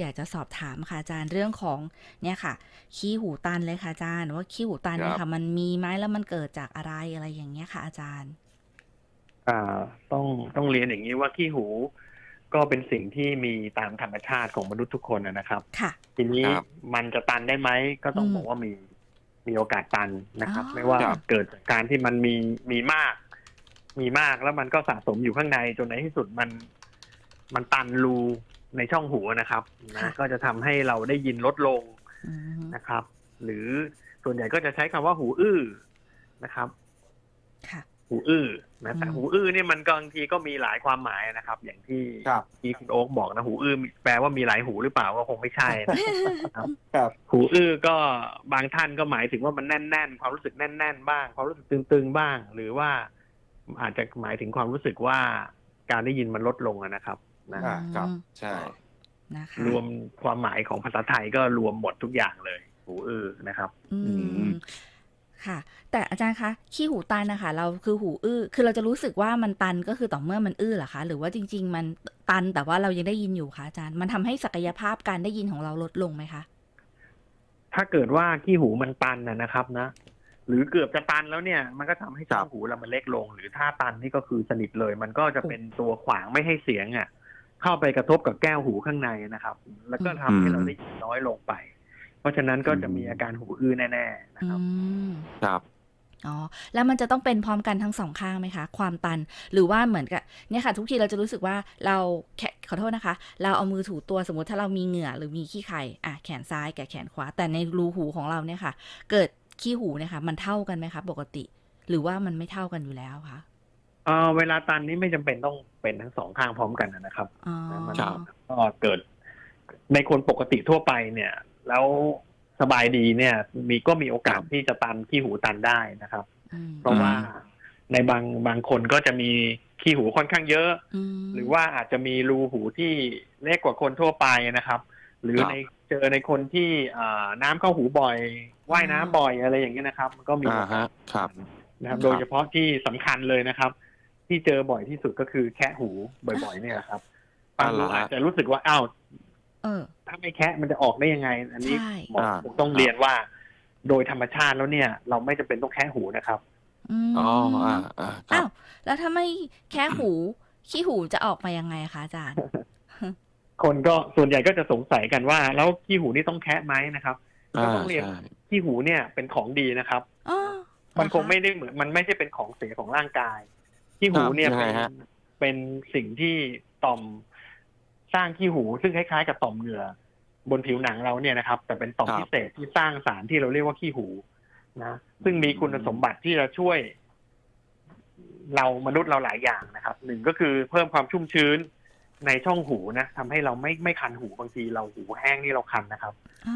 อยากจะสอบถามค่ะอาจารย์เรื่องของเนี่ยค่ะ ขี้หูตันเลยค่ะอาจารย์ว่าขี้หูตันเนี่ยครับค่ะ มันมีไหมแล้วมันเกิดจากอะไรอะไรอย่างเงี้ยค่ะ อาจารย์ อ่า ต้องต้องเรียนอย่างนี้ว่าขี้หู ก็เป็นสิ่งที่มีตามธรรมชาติของมนุษย์ทุกคนนะนะครับ ค่ะ ทีนี้ครับมันจะตันได้ไหมก็ต้องอืมบอกว่ามีมีโอกาสตันนะครับอ๋อไม่ว่าครับเกิดจากการที่มันมีมีมาก มีมากแล้วมันก็สะสมอยู่ข้างในจนในที่สุดมันมันตันรู ในช่องหูนะครับนะก็จะทำให้เราได้ยินลดลงอืมนะครับ หรือส่วนใหญ่ก็จะใช้คำว่าหูอื้อนะครับค่ะหูอื้อนะแต่อืมหูอื้อเนี่ยมันก็บางทีก็มีหลายความหมายนะครับ อย่างที่ครับที่คุณโอ๊กบอกนะหูอื้อแปลว่ามีหลายหูหรือเปล่าก็คงไม่ใช่นะครับครับ หูอื้อก็บางท่านก็หมายถึงว่ามันแน่นๆ ความรู้สึกแน่น ๆ บ้าง ความรู้สึกตึงๆบ้าง หรือว่าอาจจะหมายถึงความรู้สึกว่าการได้ยินมันลดลงอะนะครับ นะอ่าครับอืมใช่ นะคะรวมความหมายของภาษาไทยก็รวมหมดทุกอย่างเลย หูอื้อนะครับ อือืมมค่ะ แต่อาจารย์คะขี้หูตันนะคะเราคือหูอื้อ คือเราจะรู้สึกว่ามันตันก็คือต่อเมื่อมันอื้อเหรอคะ หรือว่าจริง ๆ มันตันแต่ว่าเรายังได้ยินอยู่คะอาจารย์ มันทำให้ศักยภาพการได้ยินของเราลดลงไหมคะ ถ้าเกิดว่าขี้หูมันตันนะนะครับนะ หรือเกือบจะตันแล้วเนี่ย มันก็ทำให้ช่องหูเรามันเล็กลง หรือถ้าตันนี่ก็คือสนิทเลย มันก็จะเป็นตัวขวางไม่ให้เสียงอะ เข้าไปกระทบกับแก้วหูข้างในนะครับ แล้วก็ทำให้เราได้ยินน้อยลงไป เพราะฉะนั้นก็จะมีอาการหูอื้อแน่ๆนะอืครับมครับอ๋อแล้วมันจะต้องเป็นพร้อมกันทั้งสองข้างไหมคะ ความตันหรือว่าเหมือนกับเนี่ยค่ะ ทุกทีเราจะรู้สึกว่าเราแขขอโทษนะคะ เราเอามือถูตัวสมมติถ้าเรามีเหงื่อหรือมีขี้ไข่อะแขนซ้ายกับแขนขวา แต่ในรูหูของเราเนี่ยค่ะ เกิดขี้หูเนี่ยค่ะ มันเท่ากันไหมคะ ปกติ หรือว่ามันไม่เท่ากันอยู่แล้วคะ เออเวลาตันนี่ไม่จำเป็นต้องเป็นทั้งสองข้างพร้อมกันนะครับอ๋อมันครับก็เกิด ในคนปกติทั่วไปเนี่ย แล้วสบายดีเนี่ย มีก็มีโอกาสที่จะตันขี้หูตันได้นะครับอืมเพราะว่าในบางบางคนก็จะมีขี้หูค่อนข้างเยอะมหรือว่าอาจจะมีรูหูที่เล็กกว่าคนทั่วไปนะครับ หรือครับในเจอในคนที่อ่าน้ำเข้าหูบ่อยว่ายน้ำบ่อยอะไรอย่างเงี้ยนะครับมันก็มีอ่าฮะครับนะครับครับ โดยเฉพาะที่สำคัญเลยนะครับ ที่เจอบ่อยที่สุดก็คือแคะหูบ่อย ๆ เนี่ยครับฟังดูอาจจะรู้สึกว่าอ้าวเออถ้าไม่แคะมันจะออกได้ยังไง อันนี้ใช่หมอผมต้องเรียนว่า โดยธรรมชาติแล้วเนี่ย เราไม่จำเป็นต้องแคะหูนะครับอืมอ๋ออ่าอ่าครัอ้าบวแล้วถ้าไม่แค่หูขี้หูจะออกมายังไงคะอาจารย์คนก็ส่วนใหญ่ก็จะสงสัยกันว่า แล้วขี้หูนี่ต้องแคะไหมนะครับก็อ่าต้องเรียนใช่ขี้หูเนี่ยเป็นของดีนะครับอ๋อมันคงเหรอไม่ได้เหมือนมันไม่ใช่เป็นของเสียของร่างกาย ขี้หูครับเนี่ยยังเป็ไงนฮะเป็นสิ่งที่ต่อมสร้างขี้หู ซึ่งคล้ายๆ กับต่อมเหงื่อบนผิวหนังเราเนี่ยนะครับ แต่เป็นต่อมครับพิเศษที่สร้างสารที่เราเรียกว่าขี้หูนะซึ่งมีคุณสมบัติที่จะช่วย เรามนุษย์เราหลายอย่างนะครับหนึ่งก็คือเพิ่มความชุ่มชื้นในช่องหูนะทำให้เราไม่ไม่คันหูบางทีเราหูแห้งนี่เราคันนะครับ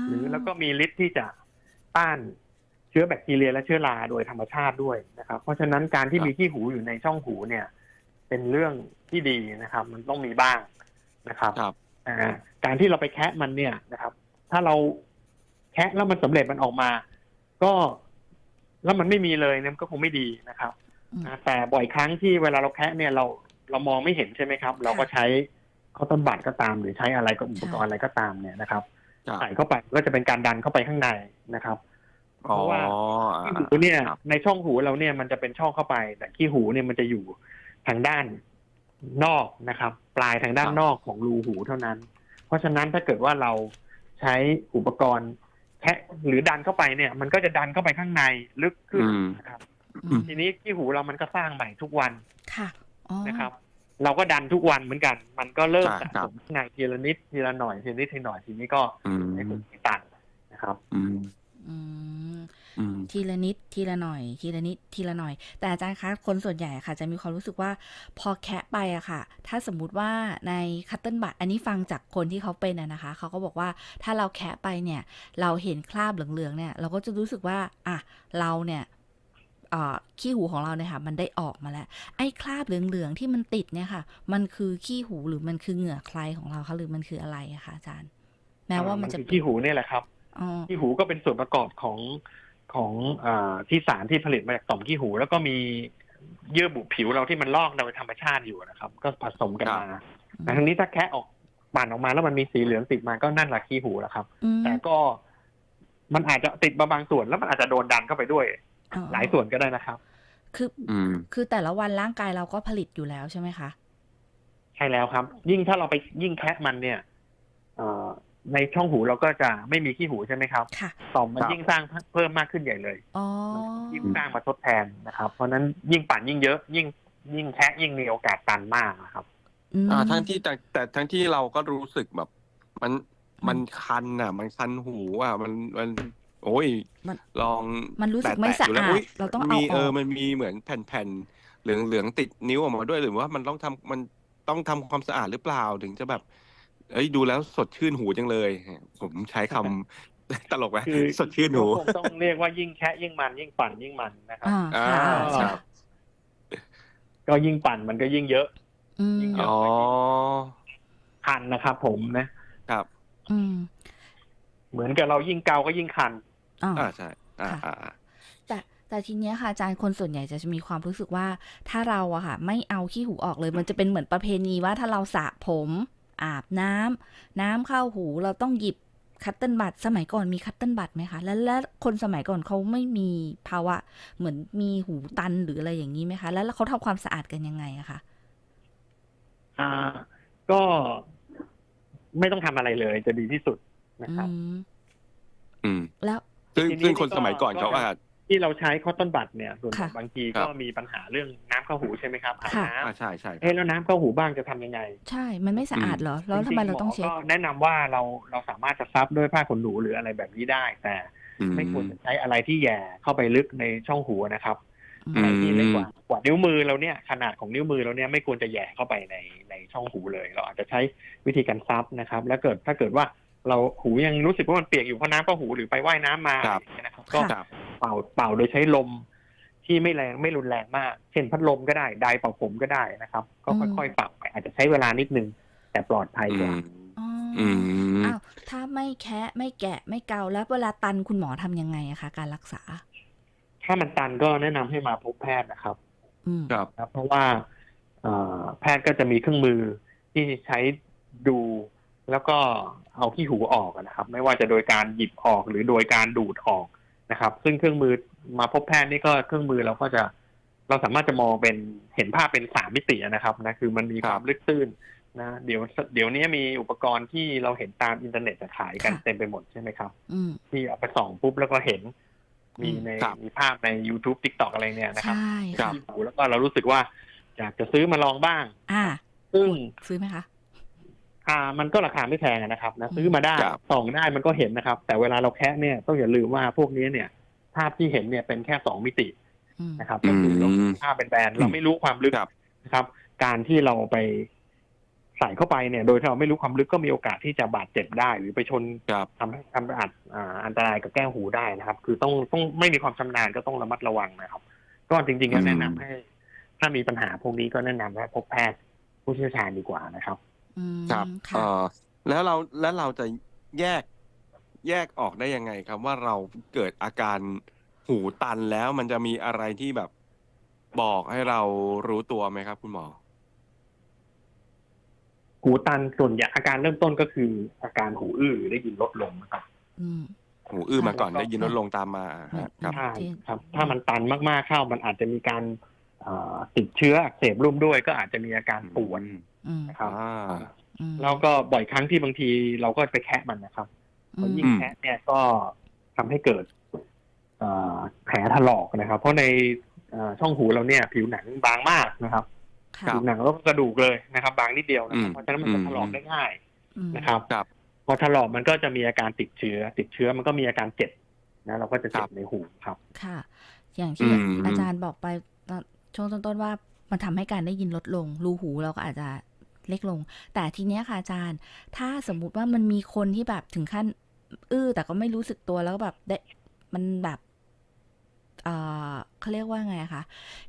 หรือแล้วก็มีฤทธิ์ที่จะต้านเชื้อแบคทีเรียและเชื้อราโดยธรรมชาติด้วยนะครับ เพราะฉะนั้นการที่ครับมีขี้หูอยู่ในช่องหูเนี่ย เป็นเรื่องที่ดีนะครับ มันต้องมีบ้างนะครับครับอ่าการที่เราไปแคะมันเนี่ยนะครับ ถ้าเราแคะแล้วมันสำเร็จมันออกมา ก็แล้วมันไม่มีเลยเนี่ยมันก็คงไม่ดีนะครับอืมนะแต่บ่อยครั้งที่เวลาเราแคะเนี่ยเราเรามองไม่เห็นใช่ไหมครับ เราก็ใช้ข้าวต้นบัตรก็ตาม หรือใช้อะไรก็อุปกรณ์อะไรก็ตามเนี่ยนะครับครับใส่เข้าไปก็จะเป็นการดันเข้าไปข้างในนะครับ เพอ๋อราะว่าอ่าขี้หูเนี่ยครับในช่องหูเราเนี่ยมันจะเป็นช่องเข้าไป แต่ขี้หูเนี่ยมันจะอยู่ทางด้านนอกนะครับ ปลายทางด้านนอกของรูหูเท่านั้น เพราะฉะนั้นถ้าเกิดว่าเราใช้อุปกรณ์แคะหรือดันเข้าไปเนี่ย มันก็จะดันเข้าไปข้างในลึกขึ้นอืมนะครับอืมทีนี้ขี้หูเรามันก็สร้างใหม่ทุกวันค่ะอ๋อนะครับ เราก็ดันทุกวันเหมือนกัน มันก็เริ่มใช่สะครัสบมข้างในทีละนิดทีละหน่อยทีละนิดทีละหน่อยทีนี้ก็อืมในกลุ่มตันนะครับ อืมอืมอืม ทีละนิดทีละหน่อย ทีละนิดทีละหน่อย แต่อาจารย์คะคนส่วนใหญ่ค่ะ จะมีความรู้สึกว่าพอแคะไปอะค่ะ ถ้าสมมุติว่าในคัตเติลบัตอันนี้ฟังจากคนที่เขาเป็นอะนะคะเขาก็บอกว่าถ้าเราแคะไปเนี่ย เราเห็นคราบเหลืองๆเนี่ย เราก็จะรู้สึกว่าอะเราเนี่ยเอ่อขี้หูของเราเนี่ยค่ะ มันได้ออกมาแล้ว ไอ้คราบเหลืองๆที่มันติดเนี่ยค่ะ มันคือขี้หูหรือมันคือเหงื่อใครของเราคะหรือมันคืออะไรอะคะอาจารย์ แม้ว่ามันจะคือขี้หูเนี่ยแหละครับอ๋อขี้หูก็เป็นส่วนประกอบของ ของอาที่สารที่ผลิตมาจากต่อมขี้หู แล้วก็มีเยื่อบุผิวเราที่มันลอกโดยธรรมชาติอยู่นะครับ ก็ผสมกันมาแต่ทั้งนี้ถ้าแคะออกปั่นออกมาแล้วมันมีสีเหลืองติดมาก็นั่นแหละขี้หูแล้วครับอืมแต่ก็มันอาจจะติดมาบางส่วนแล้วมันอาจจะโดนดันเข้าไปด้วยอ๋อหลายส่วนก็ได้นะครับ คืออืมคือแต่ละวันร่างกายเราก็ผลิตอยู่แล้วใช่ไหมคะ ใช่แล้วครับ ยิ่งถ้าเราไปยิ่งแคะมันเนี่ยเอ่อ ในช่องหูเราก็จะไม่มีขี้หูใช่ไหมครับค่ะ ต่อมมันครับยิ่งสร้างเพิ่มมากขึ้นใหญ่เลยอ๋อยิ่งสร้างมาทดแทนนะครับ เพราะฉะนั้นยิ่งปั่นยิ่งเยอะ ยิ่งยิ่งแคะยิ่งมีโอกาสตันมากนะครับอืมอ่าทั้งที่แต่แต่ทั้งที่เราก็รู้สึกแบบ มันมันคันอะ มันคันหูอะ มันมันโอ้ยมันลองมันรู้สึกแตๆไม่สะยู่แล้วอาดยเราต้องเอามีอเอออกมันมีเหมือนแผ่นๆเหลืองเหลืองติดนิ้วออกมาด้วยหรือว่ามันต้องทำมันต้องทำความสะอาดหรือเปล่าถึงจะแบบ เอ้ยดูแล้วสดชื่นหูจังเลย ผมใช้คำตลกไหมคือสดชื่นหูก็คงต้องเรียกว่ายิ่งแคะยิ่งมันยิ่งปั่นยิ่งมันนะครับอ่าอ่าค่ะคใช่รับก็ยิ่งปั่นมันก็ยิ่งเยอะอืมเยอะอ๋อคันนะครับผมนะครับ อืม เหมือนกับเรายิ่งเกาก็ยิ่งคันอ๋ออ่าใช่อ่าค่ะอ่าอ่าแต่แต่ทีเนี้ยค่ะอาจารย์คนส่วนใหญ่จะมีความรู้สึกว่า ถ้าเราอะค่ะ ไม่เอาขี้หูออกเลย มันจะเป็นเหมือนประเพณีว่าถ้าเราสระผม อาบน้ำน้ำเข้าหูเราต้องหยิบคัตเติ้ลบัตสมัยก่อนมีคัตเติ้ลบัตไหมคะ แล้วแล้วคนสมัยก่อนเขาไม่มีภาวะ เหมือนมีหูตันหรืออะไรอย่างนี้ไหมคะ แล้วแล้วเขาทำความสะอาดกันยังไงอะคะอ่า ก็ไม่ต้องทำอะไรเลย จะดีที่สุดนะอืครับมอืมแล้วซึ่งทีนี้ซึ่งคนก็สมัยก่อนก็เขาอาจ ที่เราใช้คอตตอนบัตเนี่ย ส่วนใหญ่ค่ะบางทีครัก็บมีปัญหาเรื่องน้ำเข้าหูใช่ไหมครับอาบค่ะน้อ่าใช่ใช่ำเอ๊ะแล้วน้ำเข้าหูบ้างจะทำยังไง ใช่ มันไม่สะอาดเหรอ แล้วทำไมเราต้องเช็จดริๆหก็แนะนำว่าเราเราสามารถจะซับด้วยผ้าขนหนูหรืออะไรแบบนี้ได้ แต่อืไม่ควรจะใช้อะไรที่แหย่เข้าไปลึกในช่องหูนะครับอือะไรมที่เล็กกว่ากว่านิ้วมือเราเนี่ยขนาดของนิ้วมือเราเนี่ยไม่ควรจะแหย่เข้าไปในในช่องหูเลย เราอาจจะใช้วิธีการซับนะครับ แล้วเกิดถ้าเกิดว่า เราหูยังรู้สึกว่ามันเปียกอยู่เพราะน้ำเข้าหูหรือไปว่ายน้ำมาครับอะไรอย่างเงี้ยนะครับก็ครับเป่าเป่าโดยใช้ลมที่ไม่แรงไม่รุนแรงมาก เช่นพัดลมก็ได้ไดร์เป่าผมก็ได้นะครับ ก็อืมค่อยๆเป่าไปอาจจะใช้เวลานิดนึง แต่ปลอดภัยอืกว่ามอ๋อออืมอ้าวถ้าไม่แคะไม่แกะไม่เกาแล้วเวลาตันคุณหมอทำยังไงอะคะ การรักษา ถ้ามันตันก็แนะนำให้มาพบแพทย์นะครับอืมครับครับ เพราะว่าเอ่อแพทย์ก็จะมีเครื่องมือที่ใช้ดู แล้วก็เอาขี้หูออกนะครับ ไม่ว่าจะโดยการหยิบออกหรือโดยการดูดออกนะครับ ซึ่งเครื่องมือมาพบแพทย์นี่ก็เครื่องมือเราก็จะเราสามารถจะมองเป็นเห็นภาพเป็นสามมิตินะครับนะคือมันมีความลึกตื้นนะเดี๋ยวเดี๋ยวนี้มีอุปกรณ์ที่เราเห็นตามอินเทอร์เน็ตจะขายกันค่ะเต็มไปหมดใช่ไหมครับอืมที่เอาไปส่องปุ๊บแล้วก็เห็น มีในครับมีภาพใน YouTube TikTok อะไรเนี่ยนะครับใช่ครัค่ะบที่หูแล้วก็เรารู้สึกว่าอยากจะซื้อมาลองบ้างอ่าซึ่งซื้อไหมคะ อ่ามันก็ราคาไม่แพงอะนะครับนะซื้อมาได้ครับส่องได้มันก็เห็นนะครับ แต่เวลาเราแคะเนี่ยต้องอย่าลืมว่าพวกนี้เนี่ย ภาพที่เห็นเนี่ยเป็นแค่สองมิติอืมนะครับก็คือเราภาพเป็นแบนๆเราไม่รู้ความลึกครับนะครับ การที่เราไปใส่เข้าไปเนี่ย โดยที่เราไม่รู้ความลึกก็มีโอกาสที่จะบาดเจ็บได้ หรือไปชนครับทำให้ทำอัดอ่าอันตรายกับแก้วหูได้นะครับ คือต้องต้องไม่มีความชำนาญก็ต้องระมัดระวังนะครับ ก็จริงๆก็แนะนำให้ ถ้ามีปัญหาพวกนี้ก็แนะนำให้พบแพทย์ผู้เชี่ยวชาญดีกว่านะครับ อืมครับค่ะเอ่อแล้วเราแล้วเราจะแยกแยกออกได้ยังไงครับ ว่าเราเกิดอาการหูตันแล้วมันจะมีอะไรที่แบบบอกให้เรารู้ตัวไหมครับ คุณหมอ หูตันส่วนใหญ่อาการเริ่มต้นก็คือ อาการหูอื้อหรือได้ยินลดลงนะครับ อืม หูอื้อมาก่อนแล้วก็ได้ยินลดลงตามมาอ่าฮะครับ ใช่จริงครับ ถ้ามันตันมากๆเข้ามันอาจจะมีการเอ่อติดเชื้ออักเสบร่วมด้วย ก็อาจจะมีอาการปวดอืม นะครับอ่าอืมแล้วก็บ่อยครั้งที่บางทีเราก็ไปแคะมันนะครับอืเพราะมยิ่งแคะเนี่ยก็ทำให้เกิดเอ่อแผลถลอกนะครับ เพราะในเอ่อช่องหูเราเนี่ย ผิวหนังบางมากนะครับค่ะผิวหนังแล้วก็กระดูกเลยนะครับ บางนิดเดียวนะครับอืมเพราะฉะนั้นมันจะอืมถลอกได้ง่ายอืมนะครับครับพอถลอกมันก็จะมีอาการติดเชื้อ ติดเชื้อมันก็มีอาการเจ็บนะเราก็จะเจ็ครับบในหูครับ ค่ะ อย่างที่อืมอาจารย์บอกไปตอนช่วงต้นๆว่ามันทำให้การได้ยินลดลง รูหูเราก็อาจจะ เล็กลง แต่ทีเนี้ยค่ะอาจารย์ ถ้าสมมุติว่ามันมีคนที่แบบถึงขั้นอื้อแต่ก็ไม่รู้สึกตัวแล้วก็แบบได้มันแบบเออเขาเรียกว่าไงอะคะ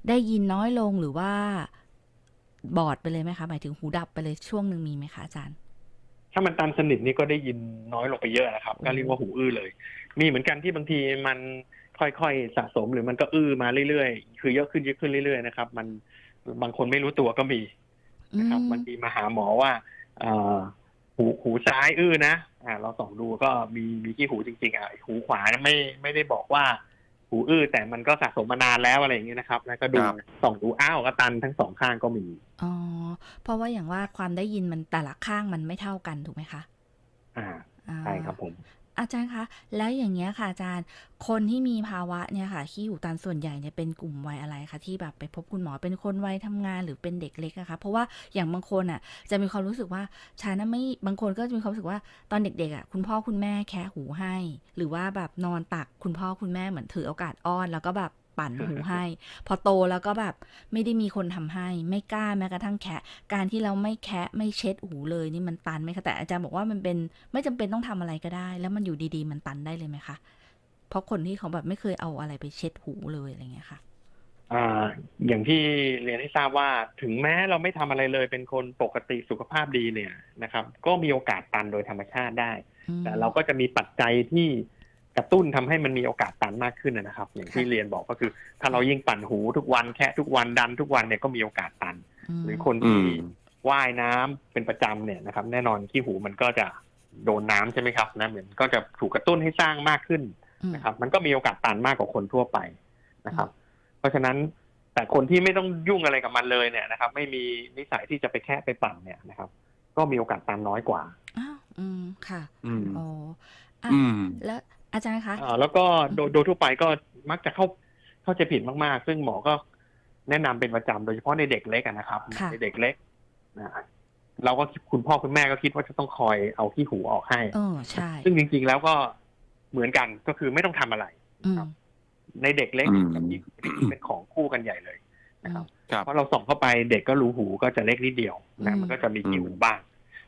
ได้ยินน้อยลงหรือว่าบอดไปเลยไหมคะ หมายถึงหูดับไปเลยช่วงหนึ่งมีไหมคะอาจารย์ ถ้ามันตันสนิทนี่ก็ได้ยินน้อยลงไปเยอะนะครับ ก็เรียกว่าหูอื้อเลย มีเหมือนกันที่บางทีมันค่อยๆสะสมหรือมันก็อื้อมาเรื่อยๆ คือเยอะขึ้นเยอะขึ้นเรื่อยๆนะครับ มันบางคนไม่รู้ตัวก็มี นะครับอืมบางทีมาหาหมอว่าเอ่อหูหูซ้ายอื้อนะอ่าเราส่องดูก็มีมีขี้หูจริง ๆ อะหูขวาไม่ไม่ได้บอกว่า หูอื้อแต่มันก็สะสมมานานแล้วอะไรอย่างเงี้ยนะครับ แล้วก็ดูครับส่องดูอ้าวก็ตันทั้งสองข้างก็มีอ๋อเพราะว่าอย่างว่าความได้ยินมันแต่ละข้างมันไม่เท่ากันถูกไหมคะ อ่าอ่าใช่ครับผม อาจารย์คะ แล้วอย่างเงี้ยค่ะอาจารย์ คนที่มีภาวะเนี่ยค่ะขี้หูตันส่วนใหญ่เนี่ยเป็นกลุ่มวัยอะไรคะที่แบบไปพบคุณหมอเป็นคนวัยทำงานหรือเป็นเด็กเล็กอะคะเพราะว่าอย่างบางคนอะจะมีความรู้สึกว่าฉันนะไม่บางคนก็จะมีความรู้สึกว่าตอนเด็กๆอะคุณพ่อคุณแม่แคะหูให้ หรือว่าแบบนอนตักคุณพ่อคุณแม่เหมือนถือโอกาสอ้อน แล้วก็แบบ ปั่นหูให้ พอโตแล้วก็แบบไม่ได้มีคนทำให้ ไม่กล้าแม้กระทั่งแคะ การที่เราไม่แคะไม่เช็ดหูเลยนี่มันตันไหมคะแต่อาจารย์บอกว่ามันเป็นไม่จำเป็นต้องทำอะไรก็ได้ แล้วมันอยู่ดีๆ มันตันได้เลยไหมคะเพราะคนที่เขาแบบไม่เคยเอาอะไรไปเช็ดหูเลยอะไรเงี้ยค่ะอ่าอย่างที่เรียนให้ทราบว่าถึงแม้เราไม่ทำอะไรเลยเป็นคนปกติสุขภาพดีเนี่ยนะครับ ก็มีโอกาสตันโดยธรรมชาติได้อืมแต่เราก็จะมีปัจจัยที่ กระตุ้นทำให้มันมีโอกาสตันมากขึ้นนะครับ อย่างที่ค่ะเรียนบอกก็คือ ถ้าเรายิ่งปั่นหูทุกวันแค่ทุกวันดันทุกวันเนี่ยก็มีโอกาสตันมหรือคนอืที่มว่ายน้ำเป็นประจำเนี่ยนะครับ แน่นอนขี้หูมันก็จะโดนน้ำใช่ไหมครับนะเหมือนก็จะถูกกระตุ้นให้สร้างมากขึ้นอืมนะครับ มันก็มีโอกาสตันมากกว่าคนทั่วไปนะครับ เพราะฉะนั้นแต่คนที่ไม่ต้องยุ่งอะไรกับมันเลยเนี่ยนะครับ ไม่มีนิสัยที่จะไปแค่ไปปั่นเนี่ยนะครับ ก็มีโอกาสตันน้อยกว่าอ้าวอืมค่ะอืมอ๋ออะอืมแล้ว อาจารย์คะอ่าแล้วก็โดยโดยทั่วไปก็มักจะเข้าเข้าใจผิดมากๆ ซึ่งหมอก็แนะนำเป็นประจำโดยเฉพาะในเด็กเล็กอะนะครับค่ะในเด็กเล็กนะเราก็คิดคุณพ่อคุณแม่ก็คิดว่าจะต้องคอยเอาขี้หูออกให้เออใช่ ซึ่งจริง ๆ แล้วก็เหมือนกันก็คือไม่ต้องทำอะไรอืมครับในเด็กเล็กอืมกับขี้หูเป็นของคู่กันใหญ่เลยนะครับครับเพราะเราส่องเข้าไปเด็กก็รู้หูก็จะเล็กนิดเดียวอืนะมมันก็จะมีขี้หูบ้าง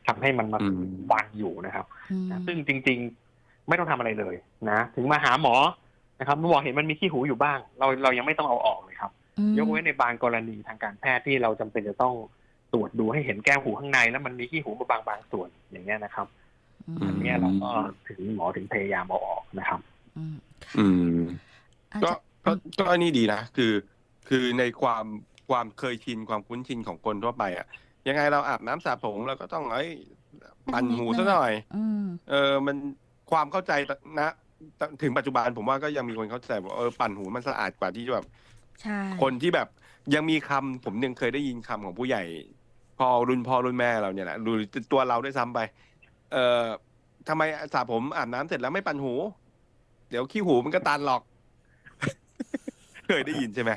ทำให้มันมาอืมวางอยู่นะครับอืมนะซึ่งจริง ๆ ไม่ต้องทำอะไรเลยนะถึงมาหาหมอนะครับหมอเห็นมันมีขี้หูอยู่บ้าง เราเรายังไม่ต้องเอาออกเลยครับอืมยกเว้นในบางกรณีทางการแพทย์ที่เราจำเป็นจะต้องตรวจดูให้เห็นแก้วหูข้างในแล้วมันมีขี้หูมาบางบางส่วนอย่างเงี้ยนะครับอืมอันเนี้ยเราก็ถึงหมอถึงพยายามเอาออกนะครับ อืมอืมอาก็จารย์ก็ก็อันนี้ดีนะคือ คือในความความเคยชินความคุ้นชินของคนทั่วไปอะ ยังไงเราอาบน้ำสระผมเราก็ต้องเอ้ยปั่นหูซะหน่อยอืมเออมัน ความเข้าใจนะถึงปัจจุบันผมว่าก็ยังมีคนเข้าใจว่าเออปั่นหูมันสะอาดกว่าที่จะแบบใช่คนที่แบบยังมีคำผมยังเคยได้ยินคำของผู้ใหญ่ พอรุ่นพ่อรุ่นแม่เราเนี่ยแหละหรือตัวเราด้วยซ้ำไป เอ่อทำไมสระผมอาบน้ำเสร็จแล้วไม่ปั่นหู เดี๋ยวขี้หูมันก็ตันหรอก เคยได้ยินใช่ไหม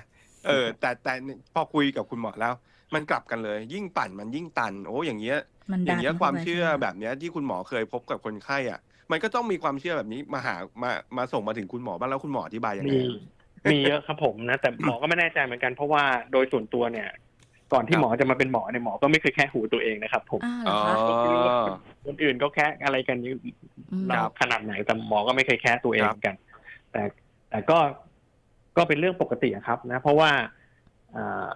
เออ แต่แต่พอคุยกับคุณหมอแล้ว มันกลับกันเลย ยิ่งปั่นมันยิ่งตัน โอ้อย่างเงี้ยมันอดัย่างนเงี้ยข้ความไปเชื่อใไหมแบบเนี้ยที่คุณหมอเคยพบกับคนไข้อะ มันก็ต้องมีความเชื่อแบบนี้มาหามามาส่งมาถึงคุณหมอบ้างแล้วคุณหมออธิบายยังไง มีมีเยอะครับผมนะ แต่หมอก็ไม่แน่ใจเหมือนกันเพราะว่าโดยส่วนตัวเนี่ย ก่อนที่ครับหมอจะมาเป็นหมอเนี่ยหมอก็ไม่เคยแค่หูตัวเองนะครับผมอ้าวเหรอ๋ออคะก็ไม่รู้ว่าคนอื่นก็แค่อะไรกันนี่อืมเราครับขนาดไหนแต่หมอก็ไม่เคยแค่ตัวเองครับเหมือนกัน แต่แต่ก็ก็เป็นเรื่องปกติอะครับนะ เพราะว่าอ่า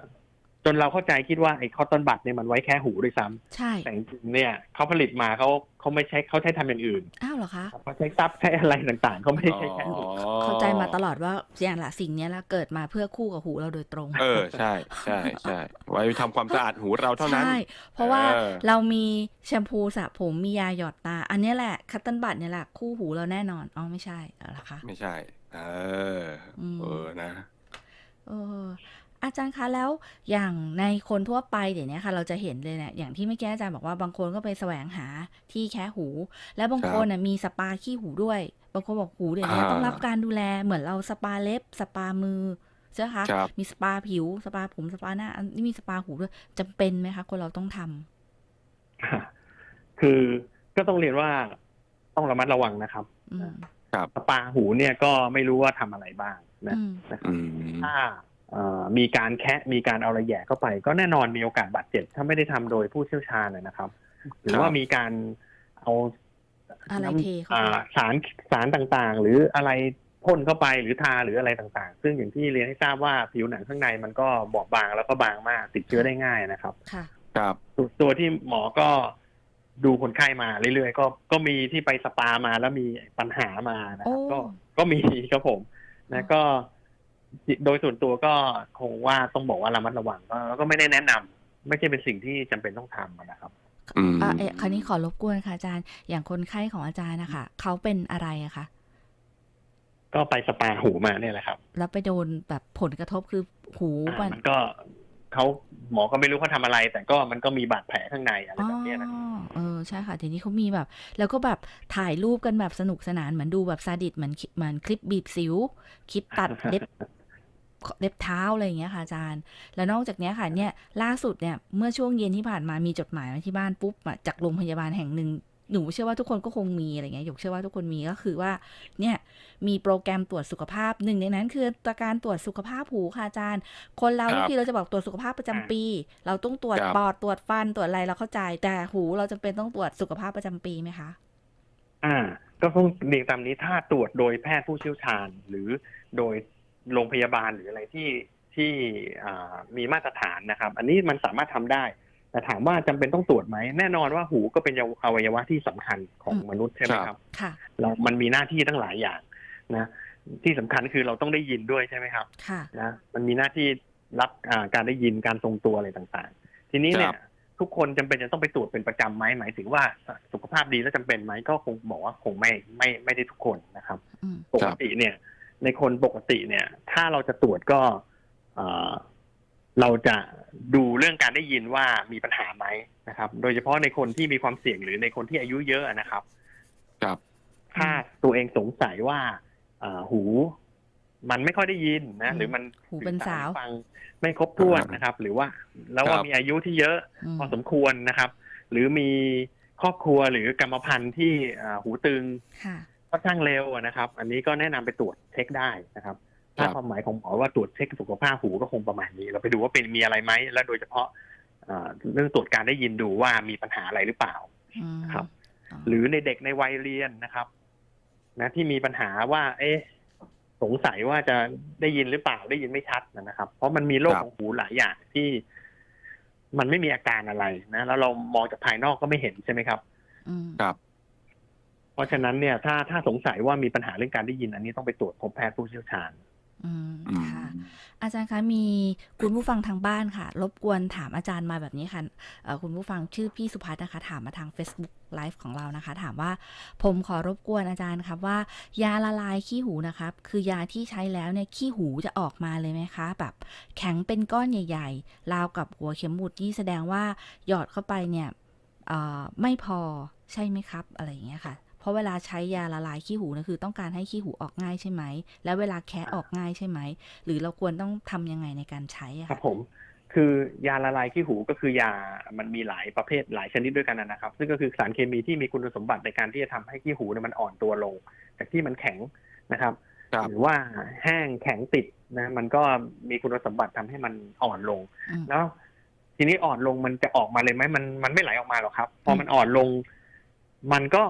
จนเราเข้าใจคิดว่าไอ้คอตตอนบัตเนี่ยมันไว้แค่หูด้วยซ้ำใช่แต่จริงๆเนี่ยเขาผลิตมาเขาเขาไม่ใช้เขาใช้ทำอย่างอื่น อ้าวเหรอคะเขาใช้ซับใช้อะไรต่างๆเขาไม่ได้ใช้แค่หูเข้าใจมาตลอดว่าอย่างละสิ่งเนี้ยละเกิดมาเพื่อคู่กับหูเราโดยตรง เออใช่ใช่ใช่ไว้ทำความสะอาดหูเราเท่านั้นใช่เพราะว่าเออเรามีแชมพูสระผมมียาหยอดตา อันเนี้ยแหละคัตเติลบัตเนี่ยแหละคู่หูเราแน่นอนอ๋อไม่ใช่เอาละคะไม่ใช่ เอออมเออนะเออ อาจารย์คะแล้วอย่างในคนทั่วไปเดี๋ยวนี้ค่ะ เราจะเห็นเลยเนี่ยอย่างที่เมื่อกี้อาจารย์บอกว่าบางคนก็ไปแสวงหาที่แคะหู แล้วบางครับคนน่ะมีสปาขี้หูด้วย บางคนบอกหูเดี๋ยวนี้อ่าต้องรับการดูแลเหมือนเราสปาเล็บ สปามือใช่ไหมคะครับมีสปาผิวสปาผมสปาหน้าอันนี้มีสปาหูด้วยจำเป็นไหมคะ คนเราต้องทำคือก็ต้องเรียนว่าต้องระมัดระวังนะครับอืมสปาหูเนี่ยก็ไม่รู้ว่าทำอะไรบ้างนะอืมนะครับอืมถ้าเอ่อ มีการแคะมีการเอาอะไรแหย่เข้าไป ก็แน่นอนมีโอกาสบาดเจ็บถ้าไม่ได้ทำโดยผู้เชี่ยวชาญนะนะครับ หรือว่ามีการเอาอะไรน้ำเทเข้าไปอ่าสารสารต่างๆ หรืออะไรพ่นเข้าไปหรือทาหรืออะไรต่างๆ ซึ่งอย่างที่เรียนให้ทราบว่าผิวหนังข้างในมันก็บอบบางแล้วก็บางมากติดเชื้อได้ง่ายนะครับ ค่ะ ครับตัวตัวที่หมอก็ดูคนไข้มาเรื่อยๆก็ก็มีที่ไปสปามาแล้วมีปัญหามานะครับโอ้ก็ก็มีครับผมนะก็ โดยส่วนตัวก็คงว่าต้องบอกว่าระมัดระวังก็แล้วก็ไม่ได้แนะนำไม่ใช่เป็นสิ่งที่จำเป็นต้องทำนะครับอืมอะเอ๊ะคราวนี้ขอรบกวนค่ะอาจารย์ อย่างคนไข้ของอาจารย์นะคะเขาเป็นอะไรอะคะก็ไปสปาหูมาเนี่ยแหละครับ แล้วไปโดนแบบผลกระทบคือหูอมันมันก็เขาหมอก็ไม่รู้เขาทำอะไร แต่ก็มันก็มีบาดแผลข้างในอะไรแบบนี้นะเออใช่ค่ะทีนี้เขามีแบบ แล้วก็แบบถ่ายรูปกันแบบสนุกสนานเหมือนดูแบบซาดิสเหมือนเหมือนคลิปบีบสิว คลิปตัดเล็บ เล็บเท้าอะไรอย่างเงี้ยค่ะอาจารย์ แล้วนอกจากเนี้ยค่ะเนี่ยล่าสุดเนี่ยเมื่อช่วงเย็นที่ผ่านมามีจดหมายมาที่บ้านปุ๊บอะจากโรงพยาบาลแห่งหนึ่งหนูเชื่อว่าทุกคนก็คงมีอะไรเงี้ยหยกเชื่อว่าทุกคนมีก็คือว่า เนี่ยมีโปรแกรมตรวจสุขภาพหนึ่งในนั้น คือการตรวจสุขภาพหูค่ะอาจารย์ คนเราครับทุกทีเราจะบอกตรวจสุขภาพประจำปี เราต้องตรวจครับปอดตรวจฟันตรวจอะไรเราเข้าใจ แต่หูเราจำเป็นต้องตรวจสุขภาพประจำปีไหมคะอ่าก็ต้องเรียนตามนี้ถ้าตรวจโดยแพทย์ผู้เชี่ยวชาญ หรือโดย โรงพยาบาลหรืออะไรที่ที่อ่ามีมาตรฐานนะครับ อันนี้มันสามารถทำได้ แต่ถามว่าจำเป็นต้องตรวจไหม แน่นอนว่าหูก็เป็นอวัยวะที่สำคัญของอืมมนุษย์ใช่ไหมครับครับค่ะเรามันมีหน้าที่ตั้งหลายอย่างนะที่สำคัญคือเราต้องได้ยินด้วยใช่ไหมครับค่ะนะมันมีหน้าที่รับอ่าการได้ยินการทรงตัวอะไรต่างๆ ทีนี้เนี่ครัยบทุกคนจำเป็นจะต้องไปตรวจเป็นประจำไหมหมายถึงว่าสุขภาพดีแล้วจำเป็นไหมก็คงบอกว่าคงไม่ไม่ไม่ได้ทุกคนนะครับอืมปกติเนี่ย ในคนปกติเนี่ย ถ้าเราจะตรวจก็เอ่อเราจะดูเรื่องการได้ยินว่ามีปัญหาไหมนะครับ โดยเฉพาะในคนที่มีความเสี่ยงหรือในคนที่อายุเยอะนะครับ ครับ ถ้าตัวเองสงสัยว่าเอ่อหูมันไม่ค่อยได้ยินนะอืมหรือมันหูเป็นสาวสื่อรฟังไม่ครบถ้วนอ่านนะครับ หรือว่าแล้วว่าครับมีอายุที่เยอะอืมพอสมควรนะครับ หรือมีครอบครัวหรือกรรมพันธุ์ที่อ่าหูตึงค่ะค่ อนข้างเร็วอะนะครับ อันนี้ก็แนะนำไปตรวจเช็คได้นะครับ ถ้าครับความหมายของหมอว่าตรวจเช็คสุขภาพหูก็คงประมาณนี้ เราไปดูว่าเป็นมีอะไรไหม และโดยเฉพาะอ่าเรื่องตรวจการได้ยินดูว่ามีปัญหาอะไรหรือเปล่าอืมครับอ๋อหรือในเด็กในวัยเรียนนะครับ นะที่มีปัญหาว่า เอ๊ะสงสัยว่าจะได้ยินหรือเปล่าได้ยินไม่ชัดนะครับ เพราะมันมีโรคครับของหูหลายอย่างที่มันไม่มีอาการอะไรนะ แล้วเรามองจากภายนอกก็ไม่เห็นใช่ไหมครับอืมครับ เพราะฉะนั้นเนี่ยถ้าถ้าสงสัยว่ามีปัญหาเรื่องการได้ยิน อันนี้ต้องไปตรวจพบแพทย์ผู้เชี่ยวชาญอืมค่ะอาจารย์คะมีคุณผู้ฟังทางบ้านค่ะ รบกวนถามอาจารย์มาแบบนี้ค่ะคุณผู้ฟังชื่อพี่สุพัฒน์นะคะ ถามมาทาง Facebook Live ของเรานะคะ ถามว่าผมขอรบกวนอาจารย์ครับว่า ยาละลายขี้หูนะครับ คือยาที่ใช้แล้วเนี่ยขี้หูจะออกมาเลยไหมคะ แบบแข็งเป็นก้อนใหญ่ๆราวกับหัวเข็มหมุดนี่แสดงว่าหยอดเข้าไปเนี่ยไม่พอใช่ไหมครับ อะไรอย่างเงี้ยค่ะ เพราะเวลาใช้ยาละลายขี้หูนะคือ ต้องการให้ขี้หูออกง่ายใช่ไหม แล้วเวลาแคะออกง่ายใช่ไหม หรือเราควรต้องทำยังไงในการใช้อะครัค่ะบผม คือยาละลายขี้หูก็คือยา มันมีหลายประเภทหลายชนิดด้วยกันนะครับ ซึ่งก็คือสารเคมีที่มีคุณสมบัติในการที่จะทำให้ขี้หูเนี่ยมันอ่อนตัวลง จากที่มันแข็งนะครับครับหรือว่าแห้งแข็งติดนะมันก็มีคุณสมบัติทำให้มันอ่อนลงอืมแล้ว ทีนี้อ่อนลงมันจะออกมาเลยไหมมันมันไม่ไหลออกมาหรอกครับ พอมันอ่อนลง มันก็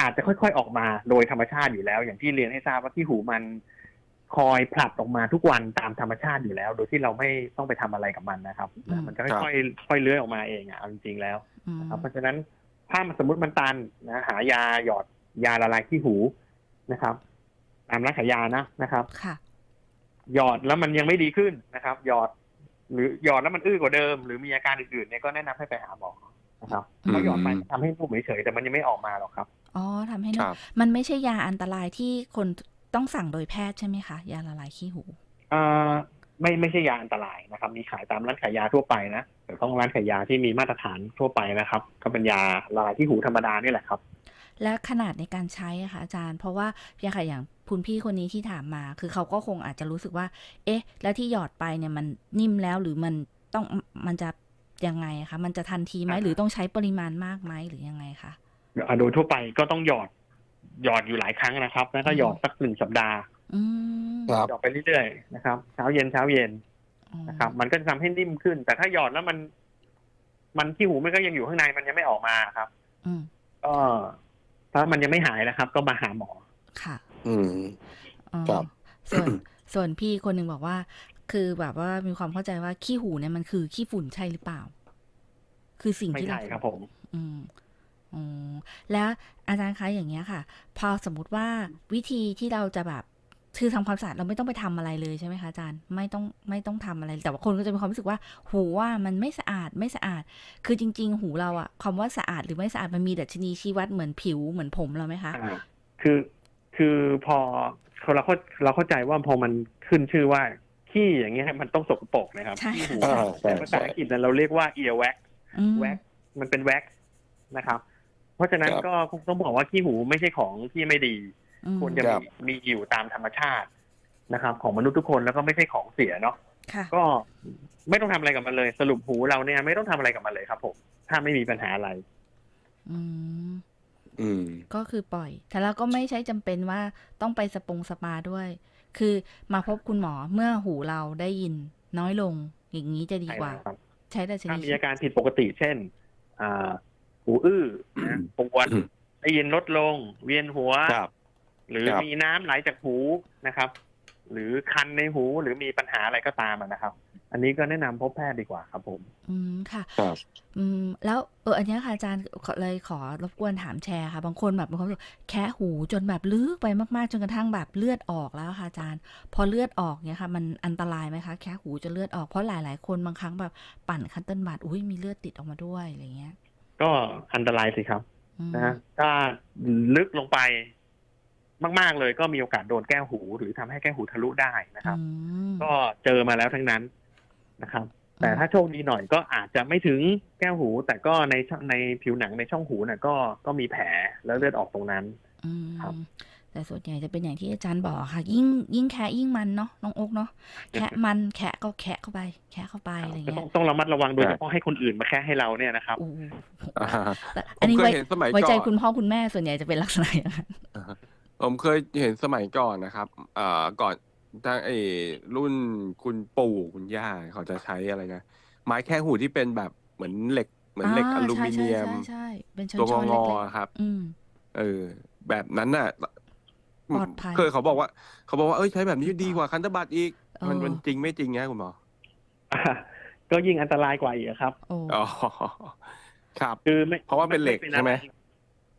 อาจจะค่อยๆออกมาโดยธรรมชาติอยู่แล้ว อย่างที่เรียนให้ทราบว่าที่หูมันคอยผลัดออกมาทุกวันตามธรรมชาติอยู่แล้ว โดยที่เราไม่ต้องไปทำอะไรกับมันนะครับอืมมันจะค่อยๆค่อยเลื้อยออกมาเองอะเอาจริงๆแล้วอืมนะครับเพราะฉะนั้นถ้ามันสมมติมันตันนะหายาหยอดยาละลายขี้หูนะครับ ตามร้านขายยานะนะครับค่ะหยอดแล้วมันยังไม่ดีขึ้นนะครับ หยอด หรือหยอดแล้วมันอื้อกว่าเดิม หรือมีอาการอื่นๆเนี่ยก็แนะนำให้ไปหาหมอนะครับอืมเพราะหยอดไปทำให้นุ่มเฉยๆแต่มันยังไม่ออกมาหรอกครับ อ๋อทำให้คนุ่มรับมันไม่ใช่ยาอันตรายที่คนต้องสั่งโดยแพทย์ใช่ไหมคะ ยาละลายขี้หูเอ่อไม่ไม่ใช่ยาอันตรายนะครับ มีขายตามร้านขายยาทั่วไปนะแต่ต้องร้านขายยาที่มีมาตรฐานทั่วไปนะครับ ก็เป็นยาละลายที่หูธรรมดานี่แหละครับ และขนาดในการใช้อะค่ะอาจารย์ เพราะว่าอย่างค่ะอย่างคุณพี่คนนี้ที่ถามมา คือเขาก็คงอาจจะรู้สึกว่า เอ๊ะ แล้วที่หยอดไปเนี่ยมันนิ่มแล้วหรือมันต้องมันจะยังไงอะคะมันจะทันทีไหมอ่าหรือต้องใช้ปริมาณมากไหมหรือยังไงคะอ่า โดยทั่วไปก็ต้องหยอดหยอดอยู่หลายครั้งนะครับ แล้วก็หยอดสักหนึ่งสัปดาห์อืมครับหยอดไปเรื่อยๆนะครับ เช้าเย็นเช้าเย็นอ๋อนะครับ มันก็จะทำให้นิ่มขึ้น แต่ถ้าหยอดแล้วมัน มันที่หูมันก็ยังอยู่ข้างในมันยังไม่ออกมาครับอืมก็ถ้ามันยังไม่หายนะครับ ก็มาหาหมอค่ะ อืมอ๋อครับส่วนส่วนพี่คนหนึ่งบอกว่า คือแบบว่ามีความเข้าใจว่าขี้หูเนี่ยมันคือขี้ฝุ่นใช่หรือเปล่า คือสิ่งไม่ที่เราใช่ครับผม อืม อืมแล้วอาจารย์คะอย่างเงี้ยค่ะ พอสมมติว่าวิธีที่เราจะแบบคือทำความสะอาดเราไม่ต้องไปทำอะไรเลยใช่ไหมคะอาจารย์ไม่ต้องไม่ต้องทำอะไร แต่ว่าคนก็จะมีความรู้สึกว่า หูว่ามันไม่สะอาดไม่สะอาด คือจริง ๆ หูเราอะคำว่าสะอาดหรือไม่สะอาดมันมีดัชนีชี้วัดเหมือนผิวเหมือนผมเราไหมคะอ่าคือคือพอเราเข้าเราเข้าใจว่าพอมันขึ้นชื่อว่าขี้อย่างเงี้ยมันต้องสกปรกนะครับใช่ขี้หูอ่าใช่แต่ภาษาอังกฤษนั้นเราเรียกว่า earwax อืมแว็กมันเป็นแว็กนะครับ เพราะฉะนั้นครับก็คงต้องบอกว่าขี้หูไม่ใช่ของที่ไม่ดีอืมควรจะครัมีบมีอยู่ตามธรรมชาตินะครับ ของมนุษย์ทุกคนแล้วก็ไม่ใช่ของเสียเนาะค่ะก็ไม่ต้องทำอะไรกับมันเลย สรุปหูเราเนี่ย ไม่ต้องทำอะไรกับมันเลยครับ ผม ถ้าไม่มีปัญหาอะไร อืมอืมก็คือปล่อย แต่เราก็ไม่ใช่จำเป็นว่าต้องไปสปงสปาด้วย คือมาพบคุณหมอเมื่อหูเราได้ยินน้อยลง อย่างนี้จะดีใช่กว่าแล้วครับใช้ดัชถ้านีมีอาการผิดปกติเช่น อ่า หูอื้อนะปวดอืมได้ยินลดลง เวียนหัวครับหรือครับมีน้ำไหลจากหูนะครับ หรือคันในหูหรือมีปัญหาอะไรก็ตามอะนะครับ อันนี้ก็แนะนำพบแพทย์ดีกว่าครับผม อืมค่ะครับอืมแล้วเอออันเนี้ยค่ะอาจารย์ขอเลยขอรบกวนถามแชร์ค่ะ บางคนแบบบางคนรู้สึกแคะหูจนแบบลึกไปมากๆ จนกระทั่งแบบเลือดออกแล้วค่ะอาจารย์ พอเลือดออกเนี่ยค่ะ มันอันตรายไหมคะแคะหูจนเลือดออกเพราะหลาย ๆ คนบางครั้งแบบปั่นคัตเติ้ลบัตอุ้ยมีเลือดติดออกมาด้วยอะไรเงี้ย ก็อันตรายสิครับอืมนะฮะถ้าลึกลงไปมาก ๆ เลยก็มีโอกาสโดนแก้วหู หรือทำให้แก้วหูทะลุได้นะครับอืมก็เจอมาแล้วทั้งนั้นนะครับ แต่ถ้าโชคดีหน่อยก็อาจจะไม่ถึงแก้วหู แต่ก็ในช่องในผิวหนังในช่องหูน่ะก็ก็มีแผลแล้วเลือดออกตรงนั้นอืมครับ แต่ส่วนใหญ่จะเป็นอย่างที่อาจารย์บอกค่ะ ยิ่งยิ่งแคะยิ่งมันเนาะน้องอกเนาะแคะมันแคะก็แคะเข้าไป แคะเข้าไปอะไรก็เงี้ต้อยงต้องระมัดระวังโดยใช่เฉพาะให้คนอื่นมาแค่ให้เราเนี่ยนะครับอู้อ่าแต่ผอันมนี้เคไว้ยเห็นสมัยไว้ใจก่อนคุณพ่อคุณแม่ส่วนใหญ่จะเป็นลักษณะอย่างนั้นผมเคยเห็นสมัยก่อนนะครับเอ่อก่อนทางไอ้รุ่นคุณปู่คุณย่าเขาจะใช้อะไรนะไม้แค่หูที่เป็นแบบเหมือนเหล็ก เหมือนเหล็กอลูมิเนียมใช่ใช่ใช่เป็นช้อนตัวช้อนงเล็อกๆครับๆอืมเออแบบนั้นน่ะ ปลอดภัย เคยเขาบอกว่า เขาบอกว่าเอ้ยใช้แบบนี้ดีกว่าคันธบัตรอีก มันเออมันจริงไม่จริงไงคุณหมออ่าก็ยิ่งอันตรายกว่าอีกอะครับโอ้อ๋อครับคือไม่เพราะว่าเป็นเหล็กป็ใช่ไหมอะร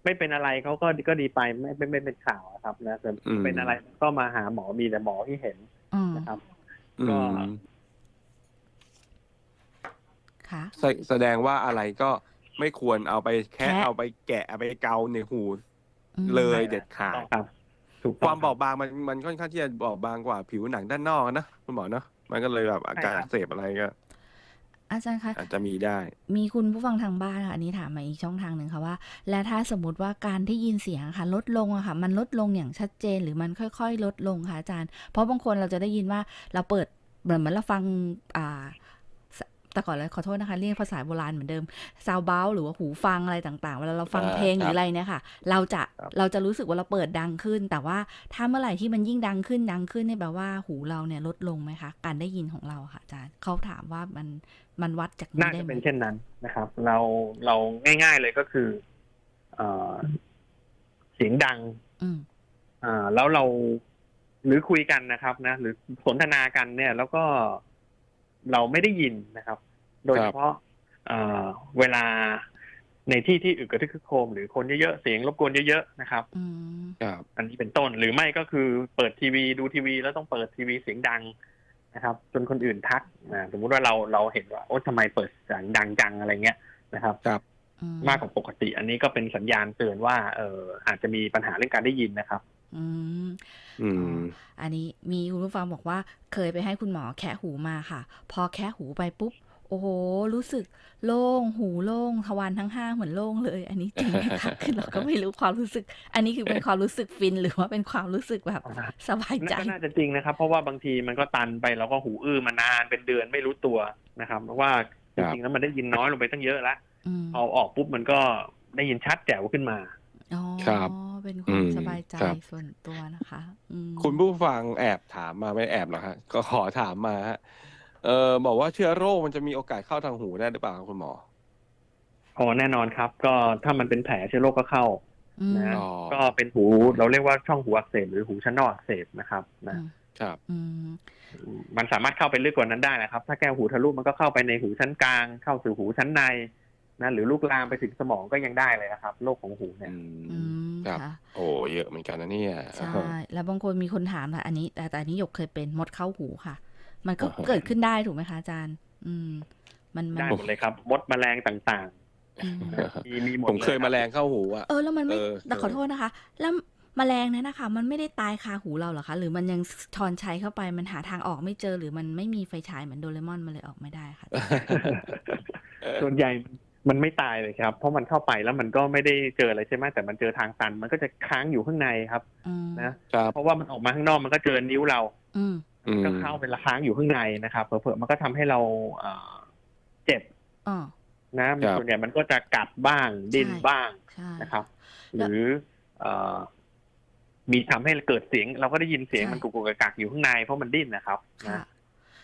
ไม่เป็นอะไรเขาก็ก็ดีไปไม่ไม่ไม่เป็นข่าวอะครับนะแต่อืมเป็นอะไรก็มาหาหมอมีแต่หมอที่เห็นอืมนะครับอืก็มค่ะแสแสดงว่าอะไรก็ไม่ควรเอาไปแค่แคะเอาไปแกะเอาไปเกาในหูอืมเลยเด็ดขาดครับ ถูกคต้องวามบอบบางมันมันค่อนข้างที่จะบอบบางกว่าผิวหนังด้านนอกนะคุณหมอเนอะมันก็เลยแบบอาการอักเสบอะไรก็ อาจารย์คะอาจจะมีได้ มีคุณผู้ฟังทางบ้านค่ะอันนี้ถามมาอีกช่องทางหนึ่งค่ะว่า และถ้าสมมติว่าการที่ยินเสียงค่ะ ลดลงอะค่ะ มันลดลงอย่างชัดเจนหรือมันค่อย ๆ ลดลงค่ะอาจารย์ เพราะบางคนเราจะได้ยินว่าเราเปิดเหมือนเหมือนเราฟังอ่าส แต่ก่อนเลยขอโทษนะคะ เรียกภาษาโบราณเหมือนเดิมซาวเบลหรือว่าหูฟังอะไรต่างๆ เวลาเราฟังอ่าเพลงหครืรับออะไรเนี่ยค่ะ เราจะครับเราจะรู้สึกว่าเราเปิดดังขึ้น แต่ว่าถ้าเมื่อไหร่ที่มันยิ่งดังขึ้นดังขึ้นเนี่ยแปลว่าหูเราเนี่ยลดลงไหมคะ การได้ยินของเราค่ะอาจารย์เขาถามว่ามันมันวัดจากนี้น่าได้จะไหมเป็นเช่นนั้นนะครับ เราเราง่าย ๆเลยก็คือเอ่อเสียงดัง อืมอ่าแล้วเราหรือคุยกันนะครับนะ หรือสนทนากันเนี่ย แล้วก็ เราไม่ได้ยินนะครับ โดยเฉพาะเอ่อเวลาในที่ที่อึกกระทึกครึกโครมหรือคนเยอะๆ เสียงรบกวนเยอะๆนะครับอืมครับอันนี้เป็นต้นหรือไม่ก็คือเปิดทีวีดูทีวี แล้วต้องเปิดทีวีเสียงดังนะครับ จนคนอื่นทักนะสมมุติว่าเราเราเห็นว่าโอ๊ยทำไมเปิดเสียงดังจังอะไรเงี้ยนะครับครับอืมากกว่าปกติ อันนี้ก็เป็นสัญญาณเตือนว่าเอออาจจะมีปัญหาเรื่องการได้ยินนะครับ อืมอืมอันนี้มีคุณผู้ฟังบอกว่า เคยไปให้คุณหมอแคะหูมาค่ะ พอแคะหูไปปุ๊บ โอ้โห รู้สึกโล่ง หูโล่ง ทวารทั้งห้าเหมือนโล่งเลย อันนี้จริงไหมคะคือเราก็ไม่รู้ความรู้สึก อันนี้คือเป็นความรู้สึกฟินหรือว่าเป็นความรู้สึกแบบสบายใจก็น่าจะจริงนะครับ เพราะว่าบางทีมันก็ตันไปเราก็หูอื้อมานานเป็นเดือนไม่รู้ตัวนะครับเพราะว่าจครับริงๆแล้วมันได้ยินน้อยลงไปตั้งเยอะแล้วอืมเอาออกปุ๊บมันก็ได้ยินชัดแจ๋วขึ้นมา อ๋อ ครับ เป็นความอืมสบายใจครับ ส่วนตัวนะคะ อืม คุณผู้ฟังแอบถามมาไม่แอบหรอกฮะ ก็ขอถามมาฮะ เออบอกว่าเชื้อโรคมันจะมีโอกาสเข้าทางหูได้หรือเปล่าครับคุณหมอ อ๋อแน่นอนครับ ก็ถ้ามันเป็นแผลเชื้อโรคก็เข้าอืม นะอ๋อ ก็เป็นหูเราเรียกว่าช่องหูอักเสบหรือหูชั้นนอกอักเสบนะครับนะครับ อืม มันสามารถเข้าไปลึกกว่านั้นได้นะครับ ถ้าแก้วหูทะลุมันก็เข้าไปในหูชั้นกลาง เข้าสู่หูชั้นใน นะหรือลูกลามไปถึงสมองก็ยังได้เลยนะครับโรคของหูเนี่ยอือืมมครับค่ะโอ้เยอะเหมือนกันนะเนี่ยใช่แล้วบางคนมีคนถามค่ะอันนี้แต่แต่อันนี้หยกเคยเป็นมดเข้าหูค่ะ มันก็อ่าฮะเกิดขึ้นได้ถูกไหมคะอาจารย์ อืม มันมันได้หมดเลยครับ มดแมลงต่างอืมๆมีมีหมดผมเคยลแมลงเข้าหูอะเออแล้วมันไม่เออแต่ขอเคยโทษนะคะ แล้วแมลงนั้นนะคะ มันไม่ได้ตายคาหูเราเหรอคะ หรือมันยังชอนชัยเข้าไปมันหาทางออกไม่เจอหรือมันไม่มีไฟฉายเหมือนโดเรมอนมันเลยออกไม่ได้ค่ะส่วนใหญ่ มันไม่ตายเลยครับ เพราะมันเข้าไปแล้วมันก็ไม่ได้เจออะไรใช่ไหมแต่มันเจอทางตัน มันก็จะค้างอยู่ข้างในครับอืมนะครับเพราะว่ามันออกมาข้างนอกมันก็เจอนิ้วเราอืมอืมก็เข้าไปละค้างอยู่ข้างในนะครับเผื่อๆมันก็ทำให้เราเอ่อเจ็บอ๋อนะส่วนใหญ่มันก็จะกัดบ้างดิ้นใช่บ้างใช่นะครับหแล้วรือเอ่อมีทำให้เกิดเสียง เราก็ได้ยินเสียงใช่มันกุกกุกกักๆอยู่ข้างในเพราะมันดิ้นนะครับค่ะนะ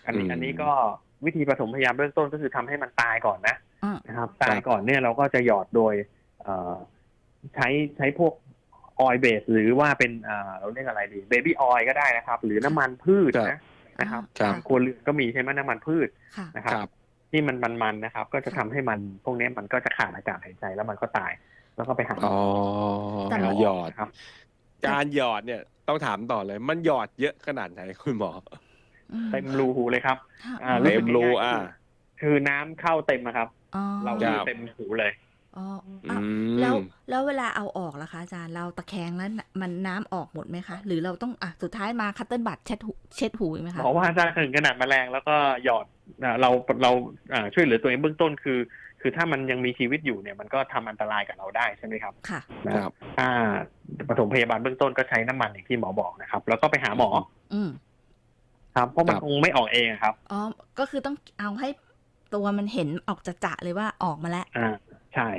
อันนี้อันนี้ก็วิธีปฐมพยายามเบื้องต้นก็คือทำให้มันตายก่อนนะอ่า นะครับตายก่อนเนี่ยเราก็จะหยอดโดยเอ่อใช้ใช้พวกออยเบสหรือว่าเป็นเอ่อเราเรียกอะไรดีเบบี้ออยก็ได้นะครับ หรือน้ำมันพืชครับนะนะครับครับทางครัวเรือนก็มีใช่ไหมน้ำมันพืชค่ะนะครับครับ ที่มันมันๆนะครับ ก็จะทำให้มันพวกนี้มันก็จะขาดอากาศหายใจแล้วมันก็ตาย แล้วก็ไปหาหมอ๋อแต่หมอหยอดครับ การหยอดเนี่ยต้องถามต่อเลย มันหยอดเยอะขนาดไหนคุณหมออืมเต็มรูหูเลยครับค่ะอ่าเต็มรูอะคือน้ำเข้าเต็มนะครับ อ๋อเราครัดูบเต็มหูเลยอ๋ออือะมแล้วแล้วเวลาเอาออกล่ะคะอาจารย์เราตะแคงแล้วน่ะมันน้ำออกหมดไหมคะ หรือเราต้องอะสุดท้ายมาคัตเติ้ลบัตเช็ดหูเช็ดหูอีกไหมคะบอกว่าถ้าถึงขนาดแมลงแล้วก็หยอดอ่าเราเราอ่าช่วยเหลือตัวเองเบื้องต้นคือ คือถ้ามันยังมีชีวิตอยู่เนี่ยมันก็ทำอันตรายกับเราได้ใช่ไหมครับค่ะนะครับถ้าปฐมพยาบาลเบื้องต้นก็ใช้น้ำมันอย่างที่หมอบอกนะครับ แล้วก็ไปหาหมอ อืมครับเพราะมันครับคงไม่ออกเองครับอ๋อก็คือต้องเอาให้ ตัวมันเห็นออกจะจะๆเลยว่าออกมาแล้วอ่าใช่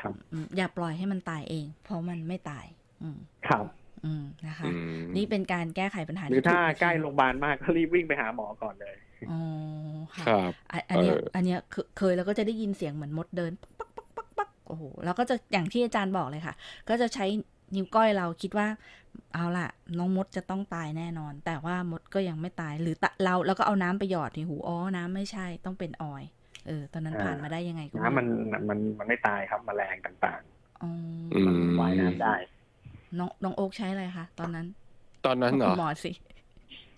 ครับอืมอย่าปล่อยให้มันตายเอง เพราะมันไม่ตาย อืมครับอืมนะคะอืมนี่เป็นการแก้ไขปัญหาหรือที่ถ้าถูวิธีใกล้โรงพยาบาลมากก็รีบวิ่งไปหาหมอก่อนเลยอ๋อค่ะครับอะอันเนี้ยเอออัอันเนี้ยเคเคยแล้วก็จะได้ยินเสียงเหมือนมดเดินปักปักปักปักปักโอ้โหแล้วก็จะอย่างที่อาจารย์บอกเลยค่ะ ก็จะใช้นิ้วก้อยเราคิดว่า เอาล่ะ น้องมดจะต้องตายแน่นอน แต่ว่ามดก็ยังไม่ตาย หรือตะเราแล้วก็เอาน้ำไปหยอดในหูอ๋อน้ำไม่ใช่ต้องเป็นออยล์ เออ ตอนนั้นอ่าผ่านมาได้ยังไงก็น้ำไมันมันมันไม่ตายครับแมลงต่างอ๋ออืๆมมันว่ายน้ำได้ น้องน้องโอ๊กใช้อะไรคะตอนนั้น ตอนนั้นเหรคุอณหมอสิ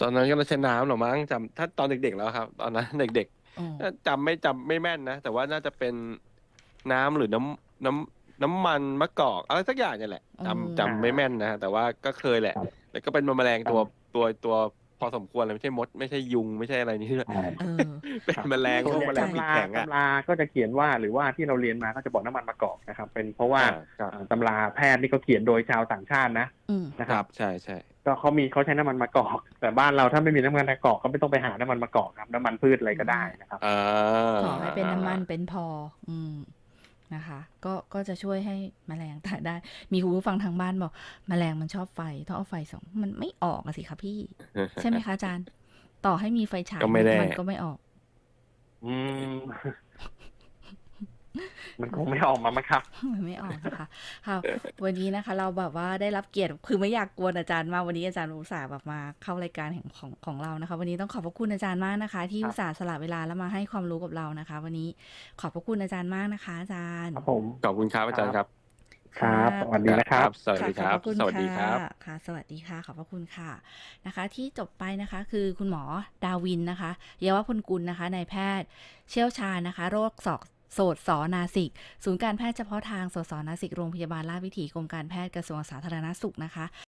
ตอนนั้นก็ใช้น้ำเหรอมั้งจำถ้าตอนเด็กๆแล้วครับ ตอนนั้นเด็กอ๋อๆจำไม่จำไม่แม่นนะ แต่ว่าน่าจะเป็นน้ำหรือน้ำน้ำน้ำมันมะกอกอะไรสักอย่างเนี่ยแหละจำจำไม่แม่นนะแต่ว่าก็เคยแหละครับแล้วก็เป็นแมลงตัวตัวตัว พอสมควรเลยไม่ใช่มด ไม่ใช่ยุงไม่ใช่อะไรนี่ด้วยเออเป็นแมลงพวกแมลงปีกแข็งอะตำราก็จะเขียนว่าหรือว่าที่เราเรียนมาก็จะบอกน้ำมันมะกอกนะครับ เป็นเพราะว่าครับอ่าตำราแพทย์นี่ก็เขียนโดยชาวต่างชาตินะอืมนะคครัรับบใช่ใช่ก็เขามีเขาใช้น้ำมันมะกอก แต่บ้านเราถ้าไม่มีน้ำมันมะกอกก็ไม่ต้องไปหาน้ำมันมะกอกครับน้ำมันพืชอะไรก็ได้นะครับอ่าขอให้เป็นน้ำมันเป็นพอ อืม นะคะ ก็ก็จะช่วยให้แมลงตายได้ มีคุณผู้ฟังทางบ้านบอกแมลงมันชอบไฟต้องเอาไฟสองมันไม่ออกอะสิคะพี่ ใช่ไหมคะอาจารย์ ต่อให้มีไฟฉายก็ไม่แน่มันก็ไม่ออก อืม มันคงไม่ออกมามั้งครับ มันไม่ออกนะคะค่ะ วันนี้นะคะ เราแบบว่าได้รับเกียรติคือไม่อยากกวนอาจารย์มากวันนี้อาจารย์อุตส่าห์แบบมาเข้ารายการแห่งของของเรานะคะ วันนี้ต้องขอบพระคุณอาจารย์มากนะคะ ที่ครับอุตส่าห์สละเวลาแล้วมาให้ความรู้กับเรานะคะ วันนี้ขอบพระคุณอาจารย์มากนะคะ อาจารย์ครับผมขอบคุณครับอาจารย์ครับครับสวัสดีนะครับ สวัสดีครับขอพะณสวัสดีครับะค่ะ สวัสดีค่ะ ขอบพระคุณค่ะนะคะ ที่จบไปนะคะ คือคุณหมอดาวินนะคะ เยาวพลกุลนะคะนายแพทย์เชี่ยวชาญนะคะ โรคศอก โสดสอนาสิก ศูนย์การแพทย์เฉพาะทางโสดสอนาสิก โรงพยาบาลราชวิถีกรมการแพทย์กระทรวงสาธารณสุขนะคะ